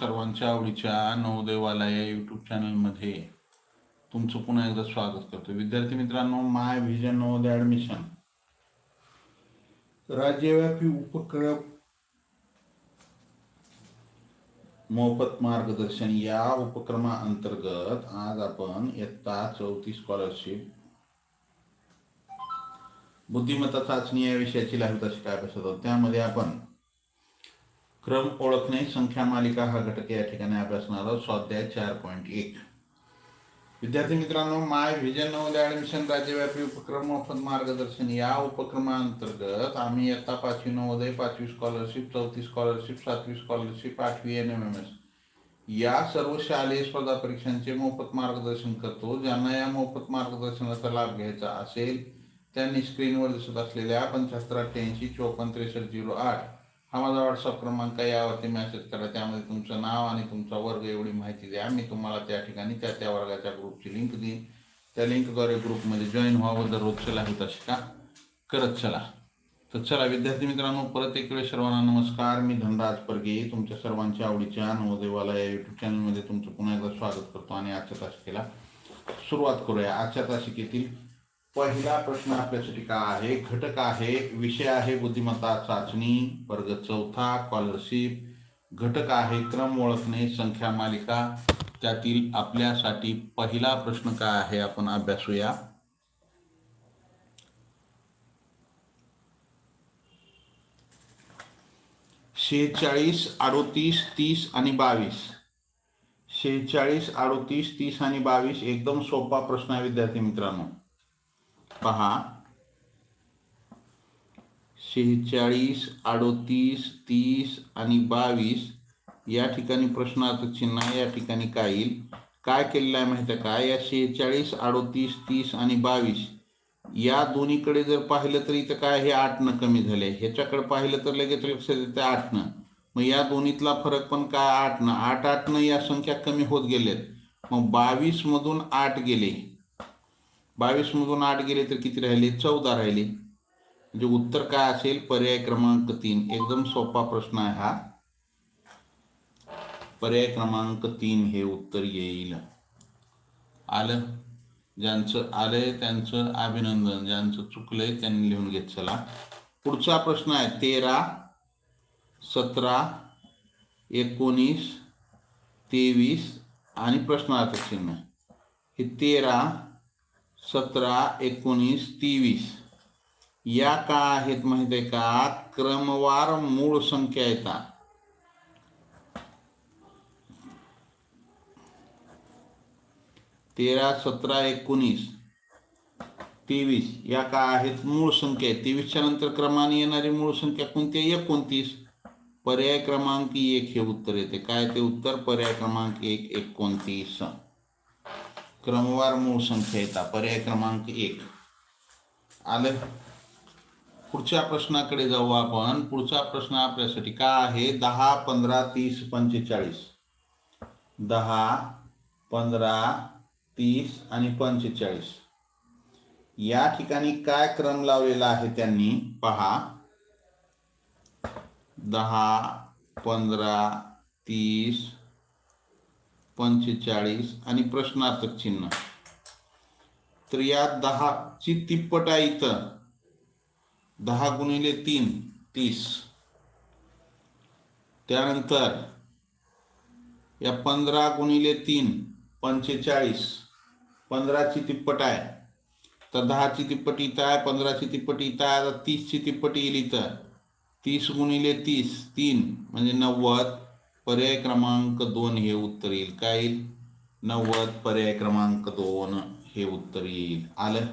सर्वांच्या आवडीच्या नवदेवाला या यूट्यूब चॅनलमध्ये तुमचं पुन्हा एकदा स्वागत करतो विद्यार्थी मित्रांनो माय व्हिजन नवोदय ॲडमिशन राज्यव्यापी उपक्रम मोफत मार्गदर्शन या उपक्रमाअंतर्गत आज आपण इयत्ता चौथी स्कॉलरशिप बुद्धिमत्ता चाचणी या विषयाची लाईव्ह तशी काय बसत आहोत. त्यामध्ये आपण क्रम ओळखणे संख्या मालिका हा घटक या ठिकाणी अभ्यासणार आहोत स्वाध्याय चार पॉईंट एक. विद्यार्थी मित्रांनो माय व्हिजन नवोदय ॲडमिशन राज्यव्यापी उपक्रम मोफत मार्गदर्शन. या उपक्रमाअंतर्गत आम्ही इयत्ता पाचवी नवोदय पाचवी स्कॉलरशिप चौथी स्कॉलरशिप सातवी स्कॉलरशिप आठवी एन एम एम एस या सर्व शालेय स्पर्धा परीक्षांचे मोफत मार्गदर्शन करतो. ज्यांना या मोफत मार्गदर्शनाचा लाभ घ्यायचा असेल त्यांनी स्क्रीनवर दिसत असलेल्या पंच्याहत्तर अठ्ठ्याऐंशी चोपन्न त्रेसष्ट झिरो आठ हा माझा व्हॉट्सअप क्रमांक यावरती मेसेज करा. त्यामध्ये तुमचं नाव आणि तुमचा वर्ग एवढी माहिती द्या. मी तुम्हाला त्या ठिकाणी त्या त्या वर्गाच्या ग्रुपची लिंक देईन. त्या लिंकद्वारे ग्रुपमध्ये जॉईन व्हावं दररोज चला होत शिका करत चला. तर चला विद्यार्थी मित्रांनो परत एक वेळ सर्वांना नमस्कार. मी धनराज परगे तुमच्या सर्वांच्या आवडीच्या नवोदयवाला या यूट्यूब चॅनलमध्ये तुमचं पुन्हा एकदा स्वागत करतो आणि आजच्या तासिकेला सुरुवात करूया. आजच्या तासिकेतील पहिला प्रश्न आपल्यासाठी काय आहे? घटक आहे विषय आहे बुद्धिमत्ता चाचणी वर्ग चौथा स्कॉलरशिप घटक आहे क्रम ओळखणे संख्या मालिका. त्यातील आपल्यासाठी पहिला प्रश्न काय आहे? आपण अभ्यासूया. शेहेचाळीस अडोतीस तीस आणि बावीस. शेहेचाळीस अडोतीस तीस आणि बावीस एकदम सोपा प्रश्न आहे विद्यार्थी मित्रांनो. पहा. शेहेचाळीस अडोतीस तीस आणि बावीस या ठिकाणी प्रश्नाचं चिन्ह या ठिकाणी काय येईल? काय केलेलं आहे माहिती आहे का? या शेहेचाळीस अडोतीस तीस आणि बावीस या दोन्हीकडे जर पाहिलं तर इथं काय हे आठनं कमी झाले. ह्याच्याकडे पाहिलं तर लगेच लक्षात येतं आठनं. मग या दोन्हीतला फरक पण काय? आठनं. आठ आठनं या संख्या कमी होत गेल्यात. मग बावीसमधून आठ गेले. बावीस मधून आठ गेले तर किती राहिले? चौदा राहिले. म्हणजे उत्तर काय असेल? पर्याय क्रमांक तीन. एकदम सोपा प्रश्न आहे हा. पर्याय क्रमांक तीन हे उत्तर येईल. आलं? ज्यांचं आलंय त्यांचं अभिनंदन. ज्यांचं चुकलंय त्यांनी लिहून घेत चला. पुढचा प्रश्न आहे. तेरा सतरा एकोणीस तेवीस आणि प्रश्नार्थ चिन्ह. हे तेरा सतरा, एकोणीस, तेवीस. या का आहेत माहिती आहे का? क्रमवार मूळ संख्या येतात तेरा, सतरा, एकोणीस, तेवीस. या का आहेत मूळ संख्या तेवीसच्या नंतर क्रमाने येणारी मूळ संख्या कोणती आहे? एकोणतीस. पर्याय क्रमांक एक हे उत्तर येते. काय ते उत्तर? पर्याय क्रमांक एक, एकोणतीस. क्रमवार मूळ संख्या येतात पर्याय क्रमांक एक. आलं? पुढच्या प्रश्नाकडे जाऊ आपण. पुढचा प्रश्न आपल्यासाठी काय आहे? दहा पंधरा तीस पंचेचाळीस. दहा पंधरा तीस आणि पंचेचाळीस. या ठिकाणी काय क्रम लावलेला आहे त्यांनी? पहा. दहा पंधरा तीस पंचेचाळीस आणि प्रश्नार्थक चिन्ह. तर या दहाची तिप्पट आहे इथं. दहा गुणिले तीन तीस. त्यानंतर या पंधरा गुणिले तीन पंचेचाळीस. पंधराची तिप्पट आहे. तर दहाची तिप्पट इथं आहे पंधराची तिप्पट इथं आहे आता तीसची तिप्पट येईल इथं. तीस गुणिले तीस तीन म्हणजे नव्वद. पर्याय क्रमांक दोन हे उत्तर येईल. काय येईल? नव्वद पर्याय क्रमांक दोन हे उत्तर येईल. आलं?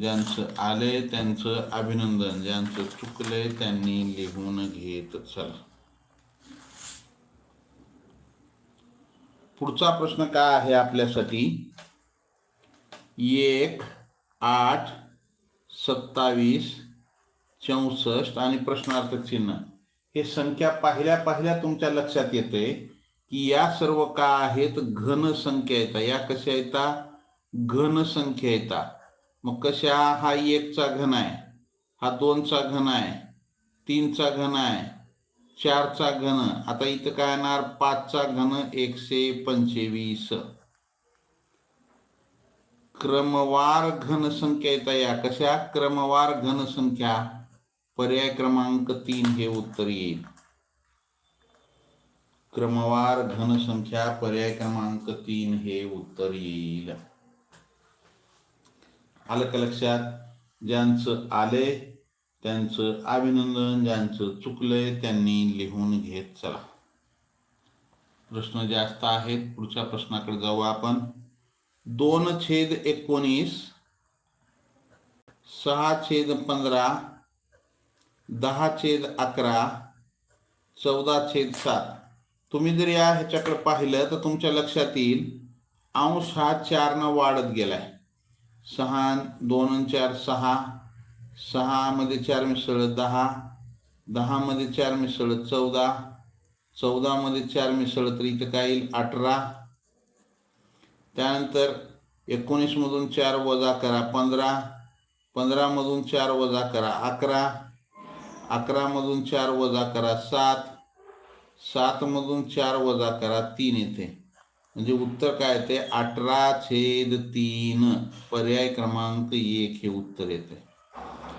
ज्यांचं आलंय त्यांचं अभिनंदन. ज्यांचं चुकलंय त्यांनी लिहून घेत चला. पुढचा प्रश्न काय आहे आपल्यासाठी? एक आठ सत्तावीस चौसष्ट आणि प्रश्नार्थक चिन्ह. हे संख्या पाहिल्या पाहिल्या तुमच्या लक्षात येते की या सर्व का आहेत? घन संख्या येतात या कशा येतात घन संख्या येतात मग कशा? हा एकचा घन आहे. हा दोनचा घन आहे. तीनचा घन आहे. चारचा घन. आता इथं काय येणार? पाचचा घन एकशे पंचवीस. क्रमवार घनसंख्या येतात या. कशा? क्रमवार घनसंख्या पर्याय क्रमांक तीन हे उत्तर येईल. क्रमवार घनसंख्या पर्याय क्रमांक तीन हे उत्तर येईल. आलं का लक्षात? ज्यांचं आले त्यांचं अभिनंदन ज्यांचं चुकलंय त्यांनी लिहून घेत चला. प्रश्न जास्त आहेत पुढच्या प्रश्नाकडे जाऊ आपण. दोन छेद एकोणीस सहा छेद पंधरा दहा छेद अकरा चौदा छेद सात. तुम्ही जर या ह्याच्याकडे पाहिलं तर तुमच्या लक्षात येईल अंश हा चारनं वाढत गेलाय. सहा दोन आणि चार सहा. सहामध्ये चार मिसळ दहा दहामध्ये चार मिसळ चौदा चौदामध्ये चार मिसळ तर इथं काय येईल अठरा. त्यानंतर एकोणीसमधून चार वजा करा पंधरा पंधरामधून चार वजा करा अकरा. अकरामधून चार वजा करा सात. सातमधून चार वजा करा तीन येते. म्हणजे उत्तर काय येते? अठरा छेद तीन. पर्याय क्रमांक एक हे उत्तर येते.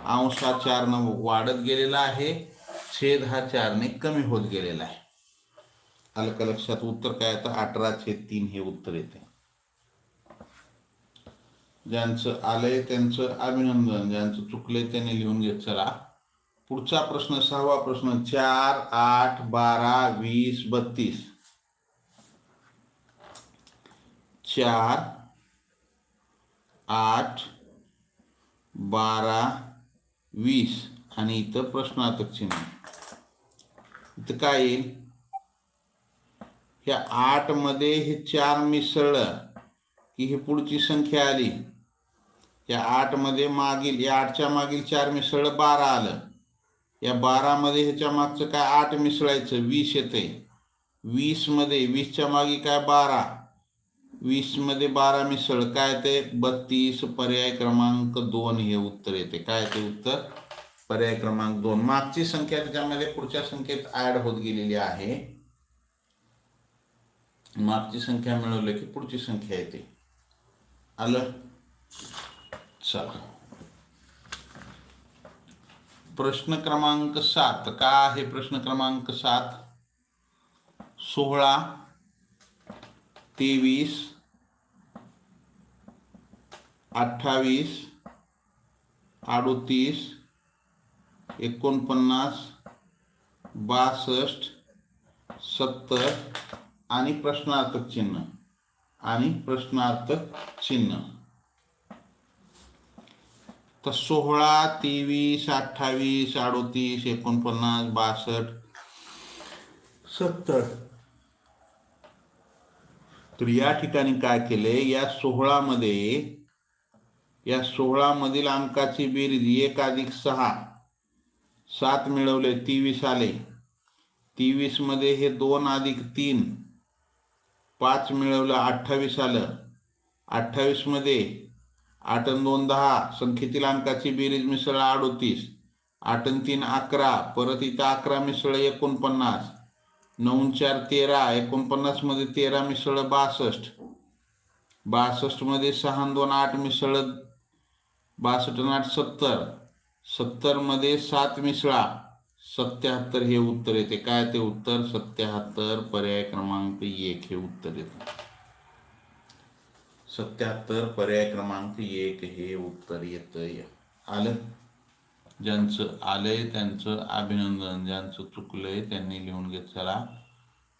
अंश हा चारनं वाढत गेलेला आहे. छेद हा चारने कमी होत गेलेला आहे. अलक लक्षात उत्तर काय येतं? अठरा छेद तीन हे उत्तर येते. ज्यांचं आलंय त्यांचं अभिनंदन. ज्यांचं चुकलंय त्यांनी लिहून घेत चला. पुढचा प्रश्न सहावा प्रश्न चार आठ बारा वीस बत्तीस. चार आठ बारा वीस. आणि इथं प्रश्नार्थक चिन्ह. इथं काय येईल? ह्या आठमध्ये हे चार मिसळलं की ही पुढची संख्या आली. या आठमध्ये मागील या आठच्या मागील चार मिसळलं बारा आलं. या बारामध्ये ह्याच्या मागचं काय आठ मिसळायचं वीस येते. वीसमध्ये वीसच्या मागे काय बारा? वीसमध्ये बारा मिसळ काय ते? बत्तीस पर्याय क्रमांक दोन हे उत्तर येते. काय ते उत्तर? पर्याय क्रमांक दोन. मागची संख्या त्याच्यामध्ये पुढच्या संख्येत ऍड होत गेलेली आहे. मागची संख्या मिळवली की पुढची संख्या येते. आलं? चला. प्रश्न क्रमांक सात. का आहे प्रश्न क्रमांक सात? सोळा तेवीस अठ्ठावीस अडोतीस एकोणपन्नास बासष्ट सत्तर आणि प्रश्नार्थक चिन्ह. आणि प्रश्नार्थक चिन्ह. तर सोळा तेवीस अठ्ठावीस अडोतीस एकोणपन्नास बासष्ट. सत्तर. तर या ठिकाणी काय केले? या सोहळामध्ये या सोहळामधील अंकाची बेरीज एक अधिक सहा. सात मिळवले तेवीस आले. तेवीसमध्ये हे दोन अधिक तीन. पाच मिळवलं अठ्ठावीस आलं. अठ्ठावीसमध्ये आठ दोन दहा संख्येतील अंकाची बेरीज मिसळ अडोतीस आठ तीन अकरा परत इथं अकरा मिसळ एकोणपन्नास नऊ चार तेरा एकोणपन्नासमध्ये तेरा मिसळ बासष्ट बासष्टमध्ये सहा दोन आठ मिसळ बासष्ट आठ सत्तर सत्तरमध्ये सात मिसळा सत्याहत्तर हे उत्तर येते. काय ते उत्तर? सत्याहत्तर पर्याय क्रमांक एक हे उत्तर येते. सत्याहत्तर पर्याय क्रमांक एक हे उत्तर येतंय. आलं? ज्यांचं आलंय त्यांचं अभिनंदन ज्यांचं चुकलंय त्यांनी लिहून घेत चला.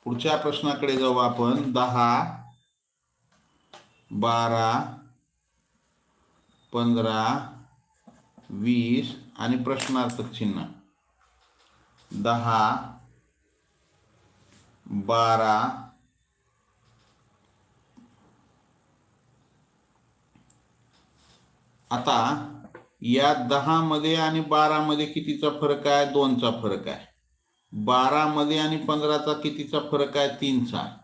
पुढच्या प्रश्नाकडे जाऊ आपण. दहा बारा पंधरा वीस आणि प्रश्नार्थक चिन्ह. दहा बारा आता या दहा मध्ये आणि बारा मध्ये कितीचा फरक आहे? दोनचा फरक आहे. बारा मध्ये आणि पंधराचा कितीचा फरक आहे? तीनचा.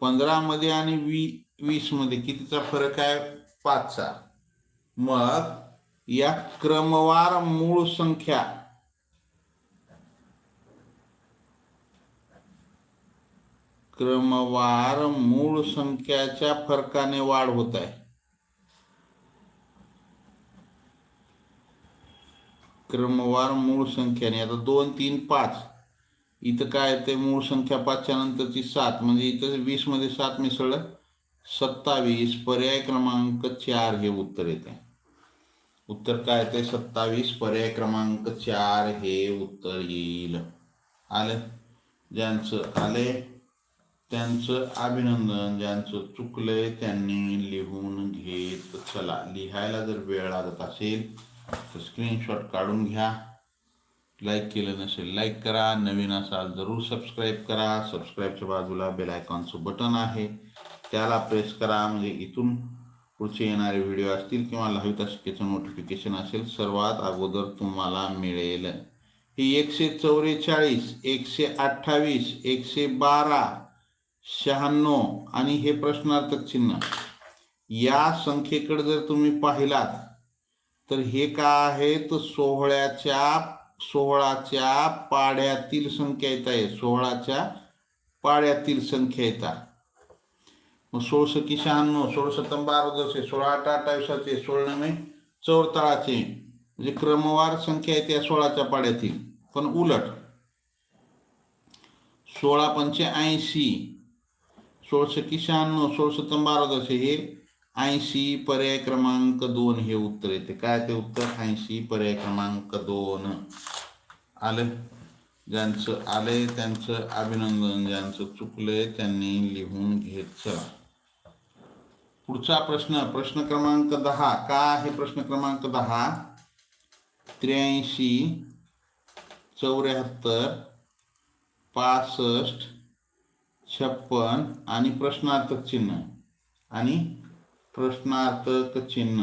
पंधरा मध्ये आणि वी वीसमध्ये कितीचा फरक आहे? पाचचा. मग या क्रमवार मूळ संख्या क्रमवार मूळ संख्याच्या फरकाने वाढ होत आहे. क्रमवार मूळ संख्याने आता दोन तीन पाच. इथं काय ते मूळ संख्या पाचच्या नंतरची सात. म्हणजे इथं वीसमध्ये सात मिसळलं सत्तावीस. पर्याय क्रमांक चार हे उत्तर येते उत्तर काय ते सत्तावीस. पर्याय क्रमांक चार हे उत्तर येईल. आलं? ज्यांचं आले त्यांचं अभिनंदन. ज्यांचं चुकलंय त्यांनी लिहून घेत चला. लिहायला जर वेळ लागत असेल तर स्क्रीनशॉट काढून घ्या. लाईक केलं नसेल लाईक करा. नवीन असाल जरूर सबस्क्राईब करा. सबस्क्राईबच्या बाजूला बेल आयकॉनचं बटन आहे. त्याला प्रेस करा. म्हणजे इथून पुढचे येणारे व्हिडिओ असतील किंवा लाईव्ह तासिकेचं नोटिफिकेशन असेल सर्वात अगोदर तुम्हाला मिळेल. ही एकशे चौवेचाळीस एकशे अठ्ठावीस एकशे बारा शहाण्णव आणि हे प्रश्नार्थक चिन्ह. या संख्येकडे जर तुम्ही पाहिलात तर हे काय आहे तर सोहळ्याच्या सोहळाच्या पाड्यातील संख्या येत आहे. सोहळाच्या पाड्यातील संख्या येतात मग सोळशे की शहाण्णव सोळशे सत्तम सोळा आठ अठ्ठावीसाचे सोळा नवे म्हणजे क्रमवार संख्या आहे त्या सोळाच्या पाड्यातील. पण उलट सोळा पंचे ऐंशी सोळशे की शहाण्णव सोळशे सत्तम हे ऐंशी पर्याय क्रमांक दोन हे उत्तर येते. काय ते उत्तर? ऐंशी पर्याय क्रमांक दोन. आलं ज्यांचं आलंय त्यांचं अभिनंदन ज्यांचं चुकलंय त्यांनी लिहून घेत चला पुढचा प्रश्न प्रश्न क्रमांक दहा. का आहे प्रश्न क्रमांक दहा? त्र्याऐंशी चौऱ्याहत्तर पासष्ट छप्पन आणि प्रश्नार्थक चिन्ह. आणि प्रश्नार्थक चिन्ह.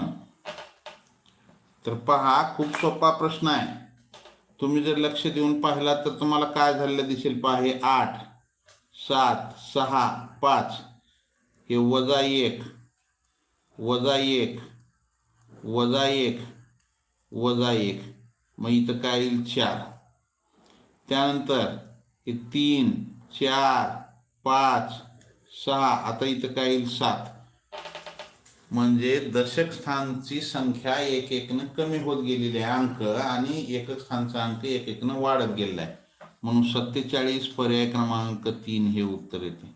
तर पहा खूप सोपा प्रश्न आहे. तुम्ही जर लक्ष देऊन पाहिला तर तुम्हाला काय झालेलं दिसेल? पहा हे आठ सात सहा पाच. हे वजा एक वजा एक वजा एक वजा एक. मग इथं काय येईल? चार. त्यानंतर हे तीन चार पाच सहा. आता इथं काय येईल? सात. म्हणजे दशक स्थानची संख्या एक एकनं कमी होत गेलेली आहे अंक आणि एकक स्थानचा अंक एक एकनं वाढत गेलेला आहे. म्हणून सत्तेचाळीस पर्याय क्रमांक तीन हे उत्तर येते.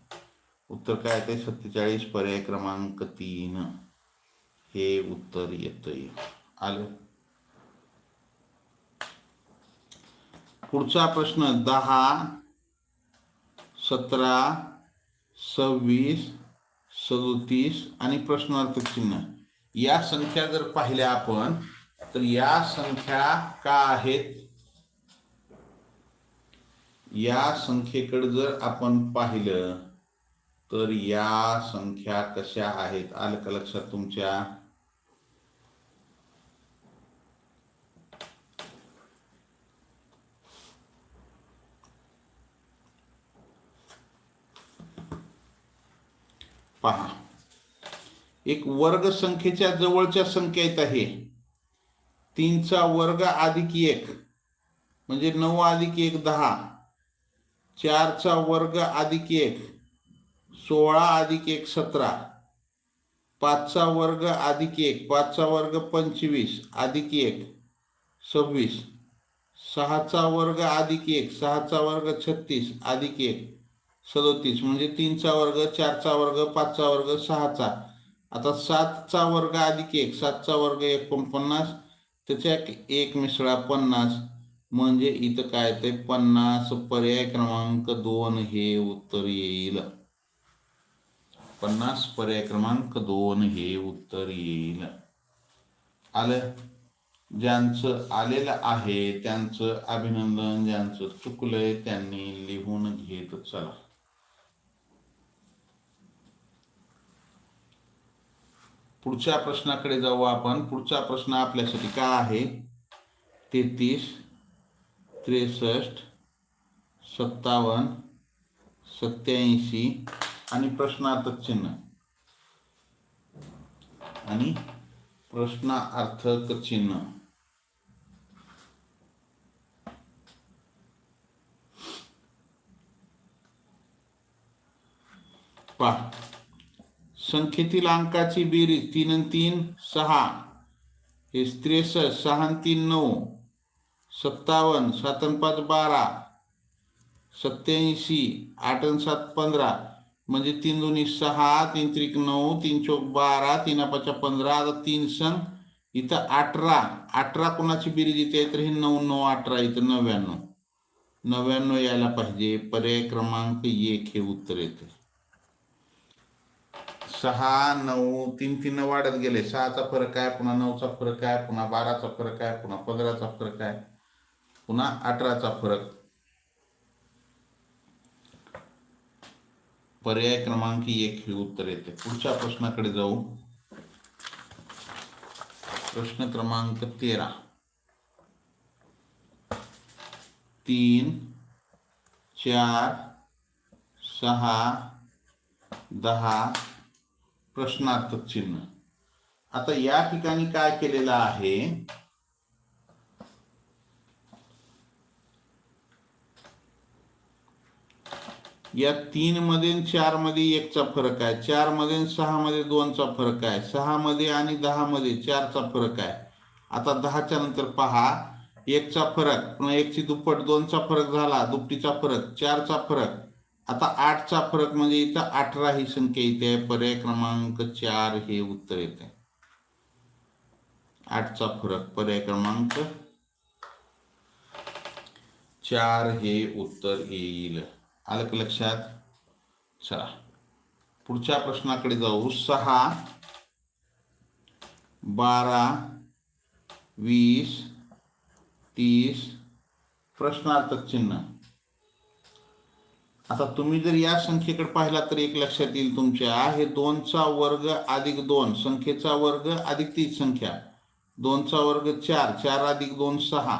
उत्तर काय ते सत्तेचाळीस पर्याय क्रमांक तीन हे उत्तर येतंय. आलं? पुढचा प्रश्न दहा सतरा सव्वीस सदोतीस आणि प्रश्नार्थक चिन्ह. या संख्या जर पाहिल्या आपण तर या संख्या का आहेत? या संख्येकडे जर आपण पाहिलं तर या संख्या कशा आहेत? आलं का लक्षात तुमच्या? पहा. एक वर्ग संख्येच्या जवळच्या संख्येत आहे तीनचा वर्ग अधिक एक म्हणजे नऊ अधिक एक दहा. चारचा वर्ग अधिक एक सोळा अधिक एक सतरा. पाचचा वर्ग अधिक एक पाचचा वर्ग पंचवीस अधिक एक सव्वीस. सहाचा वर्ग अधिक एक सहाचा वर्ग छत्तीस अधिक एक. सदोतीस म्हणजे तीनचा वर्ग चारचा वर्ग पाचचा वर्ग सहाचा. आता सातचा वर्ग अधिक एक सातचा वर्ग एकोणपन्नास त्याच्या एक मिसळा पन्नास. म्हणजे इथं काय ते पन्नास पर्याय क्रमांक दोन हे उत्तर येईल. पन्नास पर्याय क्रमांक दोन हे उत्तर येईल. आलं? ज्यांचं आलेलं आहे त्यांचं अभिनंदन ज्यांचं चुकलंय त्यांनी लिहून घेत चला. पुढच्या प्रश्नाकडे जाऊ आपण. पुढचा प्रश्न आपल्यासाठी काय आहे? तेहतीस त्रेसष्ट सत्तावन्न सत्याऐंशी आणि प्रश्नार्थक चिन्ह. आणि प्रश्नार्थक चिन्ह. पहा. संख्येतील अंकाची बेरीज तीन आणि तीन सहा. हे त्रेसष्ट सहा आणि तीन नऊ. सत्तावन्न सात आणि पाच बारा. सत्याऐंशी आठ आणि सात पंधरा. म्हणजे तीन दोन्ही सहा तीन त्रिक नऊ तीन चौक बारा तीन पाचा पंधरा आता तीन सण. इथं अठरा अठरा कोणाची बेरीज येते तर हे नऊ नऊ अठरा इथं नव्याण्णव. नव्याण्णव यायला पाहिजे. पर्याय क्रमांक एक हे उत्तर येते. सहा नऊ तीन तीन वाढत गेले. सहाचा फरक आहे पुन्हा नऊचा फरक आहे पुन्हा बाराचा फरक आहे पुन्हा पंधराचा फरक आहे पुन्हा अठराचा फरक. पर्याय क्रमांक एक हे उत्तर येते. पुढच्या प्रश्नाकडे जाऊ. प्रश्न क्रमांक तेरा. तीन चार सहा दहा प्रश्नार्थक चिन्ह. आता या ठिकाणी काय केलेलं आहे? या तीन मध्ये चारमध्ये एकचा फरक आहे. चारमध्ये सहा मध्ये दोनचा फरक आहे. सहा मध्ये आणि दहा मध्ये चारचा फरक आहे. आता दहाच्या नंतर पहा. एकचा फरक पुन्हा एकची दुप्पट दोनचा फरक झाला. दुपटीचा फरक चारचा फरक. आता आठचा फरक म्हणजे इथं अठरा ही संख्या इथे आहे. पर्याय क्रमांक चार हे उत्तर येते. आठचा फरक पर्याय क्रमांक चार हे उत्तर येईल. आलं का लक्षात? चला. पुढच्या प्रश्नाकडे जाऊ. सहा बारा वीस तीस प्रश्नार्थक चिन्ह. आता तुम्ही जर या संख्येकडे पाहिला तर एक लक्षात येईल तुमच्या हे दोनचा वर्ग अधिक दोन संख्येचा वर्ग अधिक तीच संख्या. दोनचा वर्ग चार चार अधिक दोन सहा.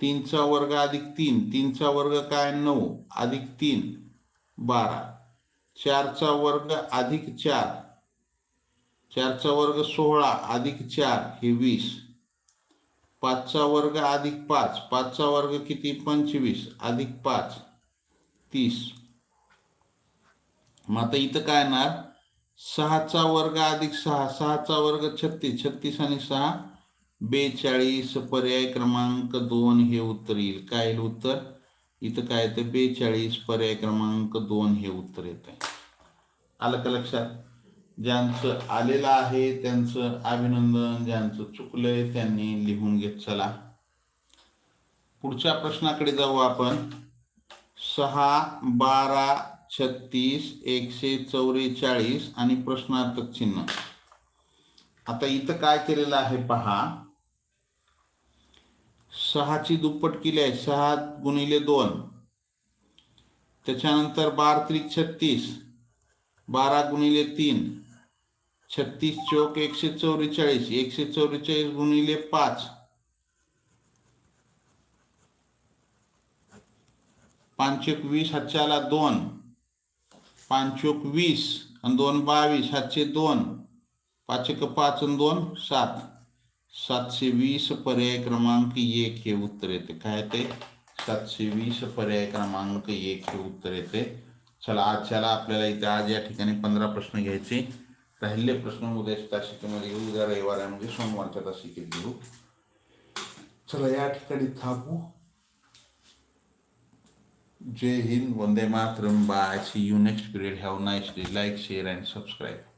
तीनचा वर्ग अधिक तीन तीनचा वर्ग काय? नऊ अधिक तीन बारा. चारचा वर्ग अधिक चार चारचा वर्ग सोळा अधिक चार हे वीस. पाचचा वर्ग अधिक पाच पाचचा वर्ग किती? पंचवीस अधिक पाच. तीस. मग आता इथं काय येणार? सहाचा वर्ग अधिक सहा सहाचा वर्ग छत्तीस छत्तीस आणि सहा बेचाळीस पर्याय क्रमांक दोन हे उत्तर येईल. काय येईल उत्तर? इथं काय येतं बेचाळीस पर्याय क्रमांक दोन हे उत्तर येत आहे आलं का लक्षात? ज्यांचं आलेलं आहे त्यांचं अभिनंदन ज्यांचं चुकलंय त्यांनी लिहून घेत चला. पुढच्या प्रश्नाकडे जाऊ आपण. सहा बारा छत्तीस एकशे चौवेचाळीस आणि प्रश्नार्थक चिन्ह. आता इथं काय केलेलं आहे पहा. सहाची दुप्पट केली आहे. सहा गुणिले दोन. त्याच्यानंतर बार त्रिक छत्तीस. बारा गुणिले तीन. छत्तीस चौक एकशे चौवेचाळीस. एकशे चौवेचाळीस गुणिले पाच. पाचशे वीस हातचे आला दोन. पाचशोक वीस दोन बावीस हातचे दोन. पाच एक पाच दोन, सात. सातशे वीस पर्याय क्रमांक एक हे उत्तर येते. काय ते सातशे वीस पर्याय क्रमांक एक हे उत्तर येते. चला आजच्याला आपल्याला इथे आज या ठिकाणी पंधरा प्रश्न घ्यायचे. राहिले प्रश्न उद्या तासिकेमध्ये घेऊ उद्या रविवार आहे, म्हणजे सोमवारच्या तासिकेत घेऊ. चला, या ठिकाणी थांबू. जय Hind Vande Mataram. Bye. See you next period have nice day like share and subscribe